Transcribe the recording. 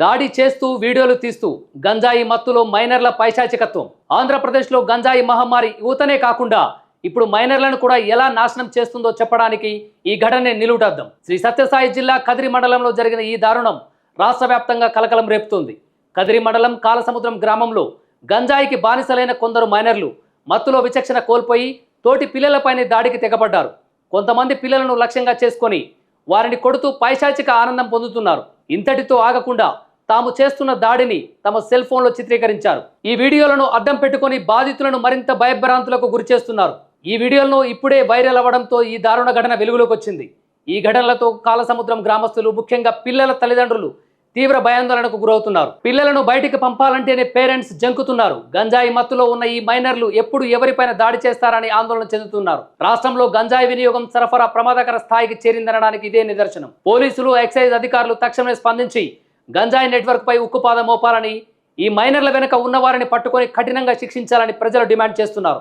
దాడి చేస్తూ వీడియోలు తీస్తూ గంజాయి మత్తులో మైనర్ల పైశాచికత్వం. ఆంధ్రప్రదేశ్లో గంజాయి మహమ్మారి యువతనే కాకుండా ఇప్పుడు మైనర్లను కూడా ఎలా నాశనం చేస్తుందో చెప్పడానికి ఈ ఘటనే నిలువుటద్దాం. శ్రీ సత్యసాయి జిల్లా కదిరి మండలంలో జరిగిన ఈ దారుణం రాష్ట్ర వ్యాప్తంగా కలకలం రేపుతోంది. కదిరి మండలం కాలసముద్రం గ్రామంలో గంజాయికి బానిసలైన కొందరు మైనర్లు మత్తులో విచక్షణ కోల్పోయి తోటి పిల్లలపైనే దాడికి తెగబడ్డారు కొంతమంది పిల్లలను లక్ష్యంగా చేసుకొని వారిని కొడుతూ పైశాచిక ఆనందం పొందుతున్నారు. ఇంతటితో ఆగకుండా తాము చేస్తున్న దాడిని తమ సెల్ ఫోన్లో చిత్రీకరించారు. ఈ వీడియోలను అడ్డం పెట్టుకొని బాధితులను మరింత భయభ్రాంతులకు గురి చేస్తున్నారు. ఈ వీడియోలను ఇప్పుడే వైరల్ అవ్వడంతో ఈ దారుణ ఘటన వెలుగులోకి వచ్చింది. ఈ ఘటనలతో కాలసముద్రం గ్రామస్తులు ముఖ్యంగా పిల్లల తల్లిదండ్రులు తీవ్ర భయాందోళనకు గురవుతున్నారు. పిల్లలను బయటికి పంపాలంటేనే పేరెంట్స్ జంకుతున్నారు. గంజాయి మత్తులో ఉన్న ఈ మైనర్లు ఎప్పుడు ఎవరిపైన దాడి చేస్తారని ఆందోళన చెందుతున్నారు. రాష్ట్రంలో గంజాయి వినియోగం సరఫరా ప్రమాదకర స్థాయికి చేరిందనడానికి ఇదే నిదర్శనం. పోలీసులు ఎక్సైజ్ అధికారులు తక్షణమే స్పందించి గంజాయి నెట్వర్క్ పై ఉక్కుపాదం మోపాలని ఈ మైనర్ల వెనుక ఉన్నవారిని పట్టుకొని కఠినంగా శిక్షించాలని ప్రజలు డిమాండ్ చేస్తున్నారు.